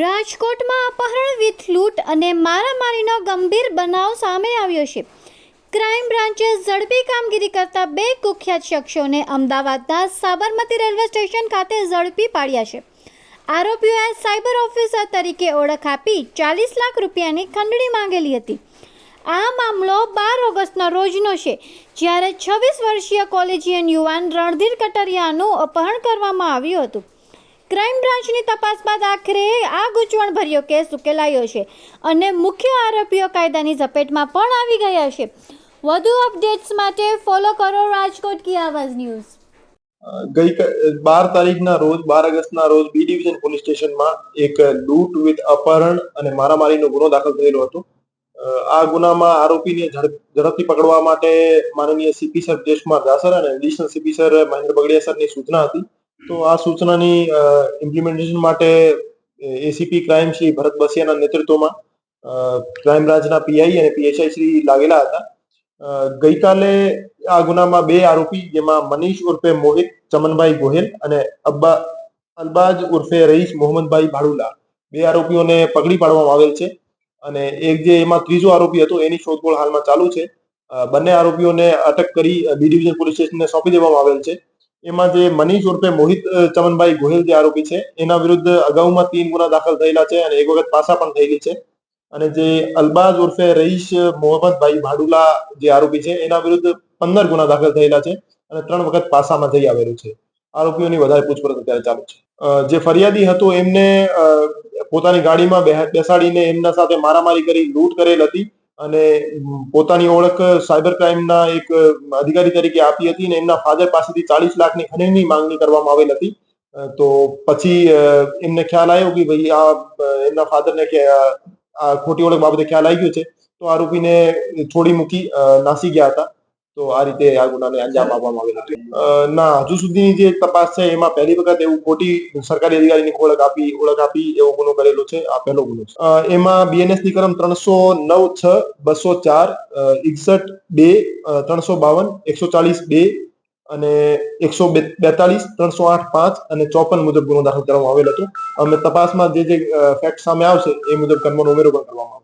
રાજકોટમાં અપહરણ વિથ લૂંટ અને મારામારીનો ગંભીર બનાવ સામે આવ્યો છે. ક્રાઇમ બ્રાન્ચે ઝડપી કામગીરી કરતા બે કુખ્યાત શખ્સોને અમદાવાદના સાબરમતી રેલવે સ્ટેશન ખાતે ઝડપી પાડ્યા છે. આરોપીઓએ સાયબર ઓફિસર તરીકે ઓળખ આપી ચાલીસ લાખ રૂપિયાની ખંડણી માંગેલી હતી. આ મામલો બાર ઓગસ્ટના રોજનો છે, જ્યારે છવ્વીસ વર્ષીય કોલેજિયન યુવાન રણધીર કટરિયાનું અપહરણ કરવામાં આવ્યું હતું. ક્રાઇમ બ્રાન્ચની તપાસ બાદ આખરે આ ગૂંચવણભર્યો કેસ ઉકેલાયો છે અને મુખ્ય આરોપીઓ કાયદાની ઝપેટમાં પણ આવી ગયા છે. વધુ અપડેટ્સ માટે ફોલો કરો રાજકોટ કી આવાજ ન્યૂઝ. ગઈ બાર તારીખના રોજ, બાર ઓગસ્ટના રોજ બી ડિવિઝન પોલીસ સ્ટેશનમાં એક લૂંટ વિથ અપહરણ અને મારામારીનો ગુનો દાખલ થયેલો હતો. આ ગુનામાં આરોપીને ઝડપ- ઝડપથી પકડવા માટે માનનીય સીપી સર જયેશકુમાર દાસર અને additional CP sir Mahendra Bagadiya સરની સૂચના હતી. તો આ સૂચનાની ઇમ્પ્લિમેન્ટેશન માટે એસીપી ક્રાઇમ શ્રી ભરત બસિયાના નેતૃત્વમાં ક્રાઇમ બ્રાન્ચના પીઆઈ અને પીએસઆઈ શ્રી લાગેલા હતા. ગઈકાલે આ ગુનામાં બે આરોપી, જેમાં મનીષ ઉર્ફે મોહિત, ચમનભાઈ ગોહેલ અને અબ્બા, અલબાજ ઉર્ફે રઈસ મોહમ્મદભાઈ ભાડુલા. બે આરોપીઓને પકડી પાડવામાં આવેલ છે અને એક જે એમાં ત્રીજો આરોપી હતો, એની શોધખોળ હાલમાં ચાલુ છે. બંને આરોપીઓને અટક કરી બી ડિવિઝન પોલીસ સ્ટેશનને સોંપી દેવામાં આવેલ છે. એમાં જે મનીષ ઉર્ફે મોહિત ચમનભાઈ ગોહિલ જે આરોપી છે, એના વિરુદ્ધ અગાઉમાં તીન ગુના દાખલ થયેલા છે અને એક વખત પાસા પણ થયેલી છે. અને જે અલબાજ ઉર્ફે રહીશ મોહમ્મદભાઈ ભાડુલા જે આરોપી છે, એના વિરુદ્ધ પંદર ગુના દાખલ થયેલા છે અને ત્રણ વખત પાસામાં થઈ આવેલું છે. આરોપીઓની વધારે પૂછપરછ અત્યારે ચાલુ છે. જે ફરિયાદી હતો એમને પોતાની ગાડીમાં બેસાડીને એમના સાથે મારામારી કરી, લૂંટ કરેલ હતી. અને પોતાની ઓળખ સાયબર ક્રાઇમના એક અધિકારી તરીકે આપી હતી અને એમના ફાધર પાસેથી ચાલીસ લાખની ખનીની માંગણી કરવામાં આવેલ હતી. તો પછી એમને ખ્યાલ આવ્યો કે ભાઈ આ એમના ફાધરને કે આ ખોટી ઓળખ બાબતે ખ્યાલ આવી ગયો છે. તો આરોપીને છોડી મૂકી નાસી ગયા હતા. તો આ રીતે આ ગુનાને અંજામ આપવામાં આવેલ હતો. ના, હજુ સુધીની જે તપાસ છે, એમાં પહેલી વખત એવું ખોટી સરકારી અધિકારીની ઓળખ આપી ઓળખ આપી એવો ગુનો કરેલો છે, આ પહેલો ગુનો છે. એમાં બીએનએસની કલમ ત્રણસો નવ છ બસો ચાર એકસઠ બે ત્રણસો બાવન, એકસો ચાલીસ બે અને એકસો બેતાલીસ ત્રણસો આઠ પાંચ અને ચોપન મુજબ ગુનો દાખલ કરવામાં આવેલ હતો. અમે તપાસમાં જે જે ફેક્ટ સામે આવશે, એ મુજબ કર્મનો ઉમેરો પણ કરવામાં આવશે.